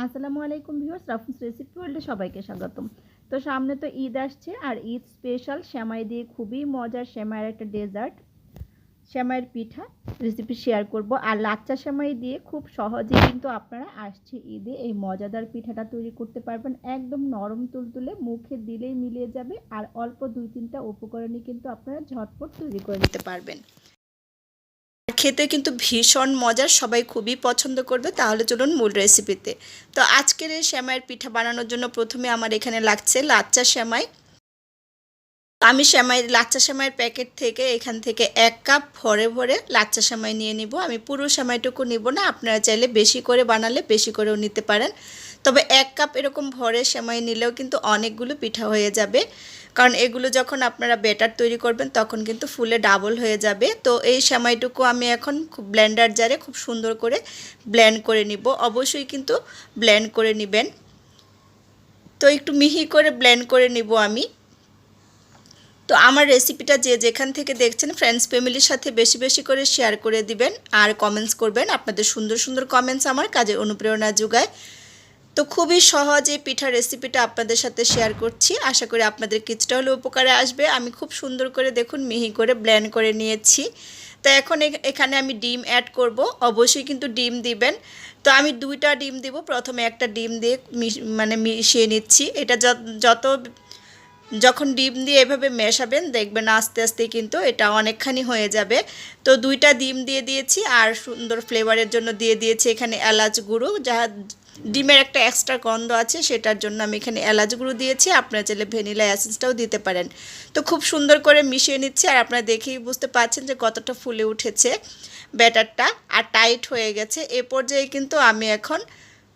আসসালামু আলাইকুম viewers, রাফুস recipe ওয়ার্ল্ডে সবাইকে স্বাগতম। তো সামনে তো ঈদ আসছে আর ঈদ স্পেশাল শ্যামাই দিয়ে খুবই মজার শ্যামাইয়ের একটা ডেজার্ট শ্যামাইয়ের পিঠা, রেসিপি শেয়ার করব। আর লাচ্চা শ্যামাই দিয়ে খুব সহজেই কিন্তু আপনারা আসছে ঈদে এই মজাদার পিঠাটা তৈরি করতে পারবেন। একদম নরম তুলতুলে, মুখে দিলেই মিলিয়ে যাবে আর অল্প দুই তিনটা উপকরণই কিন্তু আপনারা ঝটপট তৈরি করে নিতে পারবেন। খেতে কিন্তু ভীষণ মজার, সবাই খুবই পছন্দ করবে। তাহলে চলুন মূল রেসিপিতে তো আজকের এই শ্যামাইয়ের পিঠা বানানোর জন্য প্রথমে আমার এখানে লাগছে লাচ্চা শ্যামাই আমি শ্যামাই লাচ্চা শ্যামাইয়ের প্যাকেট থেকে এখান থেকে এক কাপ ভরে ভরে লাচ্চা শ্যামাই নিয়ে নিব। আমি পুরো শ্যামাইটুকু নিব না, আপনারা চাইলে বেশি করে বানালে বেশি করেও নিতে পারেন। তবে এক কাপ এরকম ভরে সেমাই নিলেও কিন্তু অনেকগুলো পিঠা হয়ে যাবে। কারণ এগুলো যখন আপনারা বেটার তৈরি করবেন, তখন কিন্তু ফুলে ডাবল হয়ে যাবে। তো এই সেমাইটুকু আমি এখন খুব ব্লেন্ডার জারে খুব সুন্দর করে ব্লেন্ড করে নিব। অবশ্যই কিন্তু ব্লেন্ড করে নেবেন। তো একটু মিহি করে ব্লেন্ড করে নিব আমি। তো আমার রেসিপিটা যে যেখান থেকে দেখছেন ফ্রেন্ডস ফ্যামিলির সাথে বেশি বেশি করে শেয়ার করে দিবেন। আর কমেন্টস করবেন। আপনাদের সুন্দর সুন্দর কমেন্টস আমার কাজের অনুপ্রেরণা যোগায়। তো খুবই সহজ এই পিঠার রেসিপিটা আপনাদের সাথে শেয়ার করছি। আশা করি আপনাদের কিছুটা হলে উপকারে আসবে। আমি খুব সুন্দর করে দেখুন মিহি করে ব্ল্যান্ড করে নিয়েছি। তো এখন এখানে আমি ডিম অ্যাড করব। অবশ্যই কিন্তু ডিম দিবেন। তো আমি দুইটা ডিম দিব। প্রথমে একটা ডিম দিয়ে মানে মিশিয়ে নিচ্ছি। এটা যত যখন ডিম দিয়ে এভাবে মেশাবেন, দেখবেন আস্তে আস্তে কিন্তু এটা অনেকখানি হয়ে যাবে। তো দুইটা ডিম দিয়ে দিয়েছি। আর সুন্দর ফ্লেভারের জন্য দিয়ে দিয়েছি এখানে এলাচ গুঁড়ো। যা ডিমের একটা এক্সট্রা গন্ধ আছে, সেটার জন্য আমি এখানে এলাচ গুঁড়ো দিয়েছি। আপনারা চাইলে ভ্যানিলা অ্যাসেন্সটাও দিতে পারেন। তো খুব সুন্দর করে মিশিয়ে নিচ্ছি আর আপনারা দেখেই বুঝতে পারছেন যে কতটা ফুলে উঠেছে ব্যাটারটা আর টাইট হয়ে গেছে। এ পর্যায়ে কিন্তু আমি এখন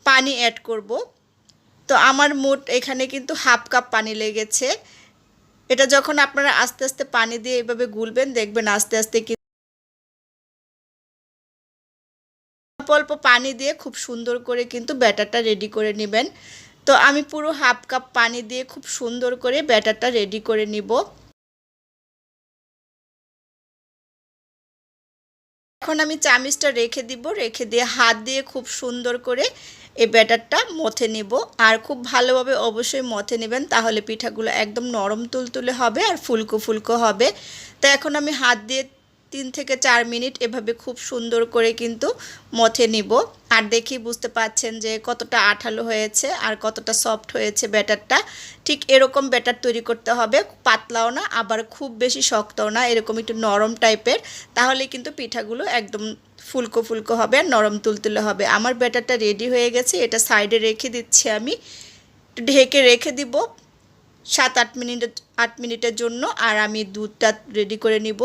পানি অ্যাড করব। তো আমার মোট এখানে কিন্তু হাফ কাপ পানি লেগেছে। এটা যখন আপনারা আস্তে আস্তে পানি দিয়ে এভাবে গুলবেন, দেখবেন আস্তে আস্তে অল্প অল্প পানি দিয়ে খুব সুন্দর করে কিন্তু ব্যাটারটা রেডি করে নেবেন। তো আমি পুরো হাফ কাপ পানি দিয়ে খুব সুন্দর করে ব্যাটারটা রেডি করে নিব। এখন আমি চামিচটা রেখে দিব, রেখে দিয়ে হাত দিয়ে খুব সুন্দর করে এই ব্যাটারটা মথে নিব। আর খুব ভালোভাবে অবশ্যই মথে নেবেন, তাহলে পিঠাগুলো একদম নরম তুলতুলে হবে আর ফুলকো ফুলকো হবে। তো এখন আমি হাত দিয়ে তিন থেকে চার মিনিট এভাবে খুব সুন্দর করে কিন্তু মথে নিব। আর দেখি বুঝতে পাচ্ছেন যে কতটা আঠালো হয়েছে আর কতটা সফট হয়েছে ব্যাটারটা। ঠিক এরকম ব্যাটার তৈরি করতে হবে, পাতলাও না, আবার খুব বেশি শক্তও না, এরকম একটু নরম টাইপের। তাহলে কিন্তু পিঠাগুলো একদম ফুলকো ফুলকো হবে, আর নরম তুলতুলে হবে। আমার ব্যাটারটা রেডি হয়ে গেছে, এটা সাইডে রেখে দিচ্ছি আমি। ঢেকে রেখে দিব সাত আট মিনিট, আট মিনিটের জন্য, আর আমি দুধটা রেডি করে নিব।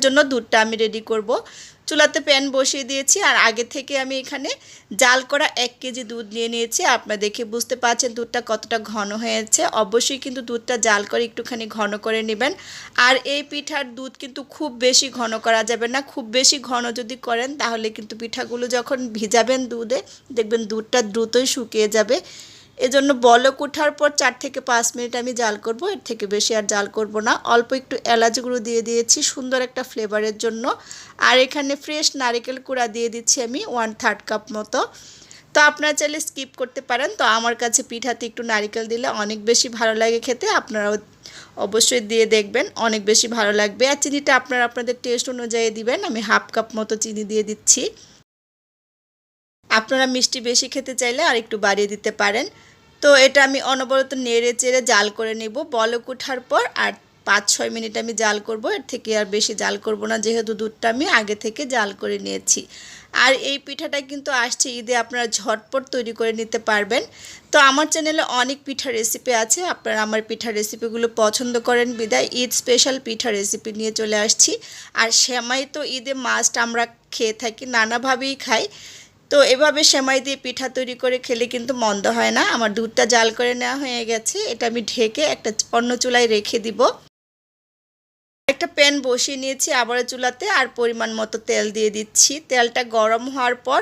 জন্য দুধটা আমি রেডি করব। চুলাতে প্যান বসিয়ে দিয়েছি আর আগে থেকে আমি এখানে জাল করা এক কেজি দুধ নিয়ে নিয়েছি। আপনারা দেখে বুঝতে পারছেন দুধটা কতটা ঘন হয়েছে। অবশ্যই কিন্তু দুধটা জাল করে একটুখানি ঘন করে নেবেন। আর এই পিঠার দুধ কিন্তু খুব বেশি ঘন করা যাবে না। খুব বেশি ঘন যদি করেন তাহলে কিন্তু পিঠাগুলো যখন ভিজাবেন দুধে, দেখবেন দুধটা দ্রুতই শুকিয়ে যাবে। এজন্য বলক ওঠার পর চার থেকে পাঁচ মিনিট আমি জাল করব। এর থেকে বেশি আর জাল করব না। অল্প একটু এলাচ গুঁড়ো দিয়ে দিয়েছি, সুন্দর একটা ফ্লেভারের জন্য। আর এখানে ফ্রেশ নারিকেল কুড়া দিয়ে দিচ্ছি আমি ওয়ান থার্ড কাপ মতো। তো আপনারা চাইলে স্কিপ করতে পারেন। তো আমার কাছে পিঠাতে একটু নারিকেল দিলে অনেক বেশি ভালো লাগে খেতে। আপনারাও অবশ্যই দিয়ে দেখবেন, অনেক বেশি ভালো লাগবে। আর চিনিটা আপনারা আপনাদের টেস্ট অনুযায়ী দিবেন। আমি হাফ কাপ মতো চিনি দিয়ে দিচ্ছি। আপনারা মিষ্টি বেশি খেতে চাইলে আর একটু বাড়িয়ে দিতে পারেন। তো এটা আমি অনবরত নেড়ে চেড়ে জাল করে নেব। বলক উঠার পর আর পাঁচ ছয় মিনিট আমি জাল করব। এর থেকে আর বেশি জাল করব না, যেহেতু দুধটা আমি আগে থেকে জাল করে নিয়েছি। আর এই পিঠাটা কিন্তু আসছে ঈদে, আপনারা ঝটপট তৈরি করে নিতে পারবেন। তো আমার চ্যানেলে অনেক পিঠা রেসিপি আছে, আপনারা আমার পিঠা রেসিপিগুলো পছন্দ করেন। বিদায়, ঈদ স্পেশাল পিঠা রেসিপি নিয়ে চলে আসছি। আর শ্যামাই তো ঈদে মাস্ট আমরা খেয়ে থাকি, নানাভাবেই খাই। তো এভাবে সেমাই দিয়ে পিঠা তৈরি করে খেলে কিন্তু মন্দ হয় না। আমার দুধটা জাল করে নেওয়া হয়ে গেছে। এটা আমি ঢেকে একটা অন্য চুলায় রেখে দিব। একটা প্যান বসিয়ে নিয়েছি আবারও চুলাতে আর পরিমাণ মতো তেল দিয়ে দিচ্ছি। তেলটা গরম হওয়ার পর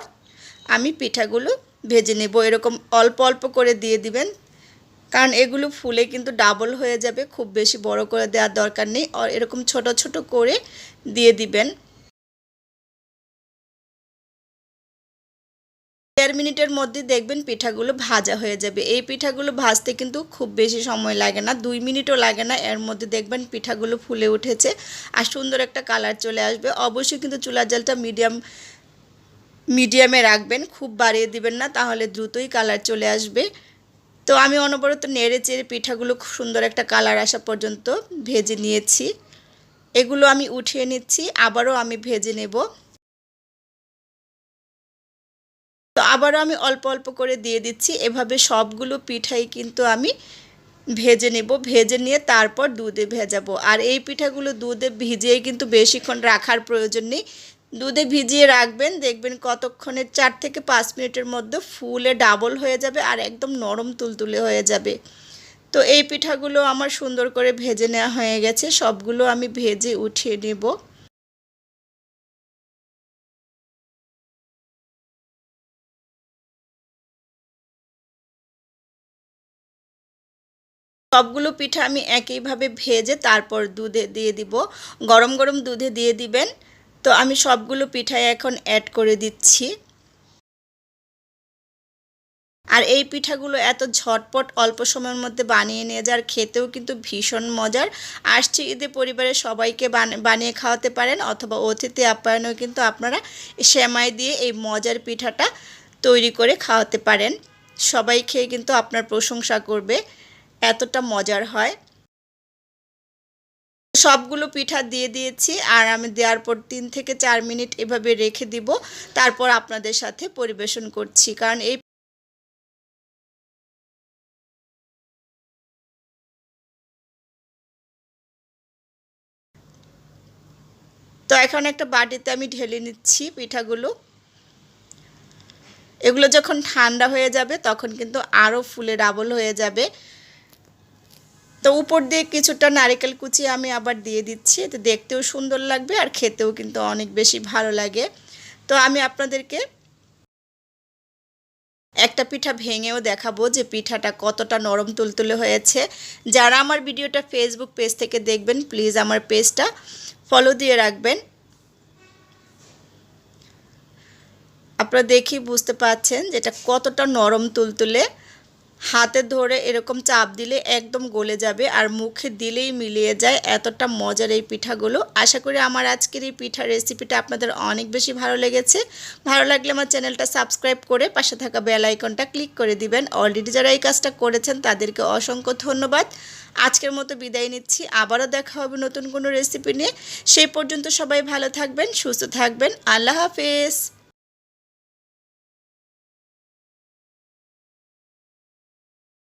আমি পিঠাগুলো ভেজে নেব। এরকম অল্প অল্প করে দিয়ে দিবেন। কারণ এগুলো ফুলে কিন্তু ডাবল হয়ে যাবে। খুব বেশি বড় করে দেওয়ার দরকার নেই। আর এরকম ছোট ছোট করে দিয়ে দিবেন। চার মিনিটের মধ্যে দেখবেন পিঠাগুলো ভাজা হয়ে যাবে। এই পিঠাগুলো ভাজতে কিন্তু খুব বেশি সময় লাগে না, দুই মিনিটও লাগে না। এর মধ্যে দেখবেন পিঠাগুলো ফুলে উঠেছে আর সুন্দর একটা কালার চলে আসবে। অবশ্যই কিন্তু চুলার জালটা মিডিয়াম, মিডিয়ামে রাখবেন, খুব বাড়িয়ে দিবেন না, তাহলে দ্রুতই কালার চলে আসবে। তো আমি অনবরত নেড়ে চেড়ে পিঠাগুলো খুব সুন্দর একটা কালার আসা পর্যন্ত ভেজে নিয়েছি। এগুলো আমি উঠিয়ে নিচ্ছি, আবারও আমি ভেজে নেব। আবারও আমি অল্প অল্প করে দিয়ে দিচ্ছি। এভাবে সবগুলো পিঠাই কিন্তু আমি ভেজে নেব। ভেজে নিয়ে তারপর দুধে ভেজাবো। আর এই পিঠাগুলো দুধে ভিজিয়ে কিন্তু বেশিক্ষণ রাখার প্রয়োজন নেই। দুধে ভিজিয়ে রাখবেন, দেখবেন কতক্ষণের চার থেকে পাঁচ মিনিটের মধ্যে ফুলে ডাবল হয়ে যাবে আর একদম নরম তুলতুলে হয়ে যাবে। তো এই পিঠাগুলো আমার সুন্দর করে ভেজে নেওয়া হয়ে গেছে। সবগুলো আমি ভেজে উঠিয়ে নেব। সবগুলো পিঠা আমি একইভাবে ভেজে তারপর দুধে দিয়ে দিব। গরম গরম দুধে দিয়ে দিবেন। তো আমি সবগুলো পিঠাই এখন অ্যাড করে দিচ্ছি। আর এই পিঠাগুলো এত ঝটপট অল্প সময়ের মধ্যে বানিয়ে নিয়ে যাওয়ার খেতেও কিন্তু ভীষণ মজার। আসছে ঈদে পরিবারের সবাইকে বানিয়ে খাওয়াতে পারেন অথবা অতিথি আপ্যায়নেও কিন্তু আপনারা সেমাই দিয়ে এই মজার পিঠাটা তৈরি করে খাওয়াতে পারেন। সবাই খেয়ে কিন্তু আপনার প্রশংসা করবে। এতটা মজার হয়। সবগুলো পিঠা দিয়ে দিয়েছি আর আমি দেওয়ার পর তিন থেকে চার মিনিট এভাবে রেখে দিব। তারপর আপনাদের সাথে পরিবেশন করছি। কারণ এই তো এখন একটা বাটিতে আমি ঢেলে নিচ্ছি পিঠাগুলো। এগুলো যখন ঠান্ডা হয়ে যাবে তখন কিন্তু আরও ফুলে ডাবল হয়ে যাবে। তো উপর দিয়ে কিছুটা নারিকেল কুচি আমি আবার দিয়ে দিচ্ছি। তো দেখতেও সুন্দর লাগবে আর খেতেও কিন্তু অনেক বেশি ভালো লাগে। তো আমি আপনাদেরকে একটা পিঠা ভেঙেও দেখাবো যে পিঠাটা কতটা নরম তুলতুলে হয়েছে। যারা আমার ভিডিওটা ফেসবুক পেজ থেকে দেখবেন প্লিজ আমার পেজটা ফলো দিয়ে রাখবেন। আপনারা দেখি বুঝতে পাচ্ছেন যেটা কতটা নরম তুলতুলে। হাতে ধরে এরকম চাপ দিলে একদম গলে যাবে আর মুখে দিলেই মিলিয়ে যায়। এতটা মজার এই পিঠাগুলো। আশা করি আমার আজকের এই পিঠার রেসিপিটা আপনাদের অনেক বেশি ভালো লেগেছে। ভালো লাগলে আমার চ্যানেলটা সাবস্ক্রাইব করে পাশে থাকা বেল আইকনটা ক্লিক করে দিবেন। অলরেডি যারা এই কাজটা করেছেন, তাদেরকে অসংখ্য ধন্যবাদ। আজকের মতো বিদায় নিচ্ছি। আবারও দেখা হবে নতুন কোনো রেসিপি নিয়ে। সেই পর্যন্ত সবাই ভালো থাকবেন, সুস্থ থাকবেন। আল্লাহ হাফেজ।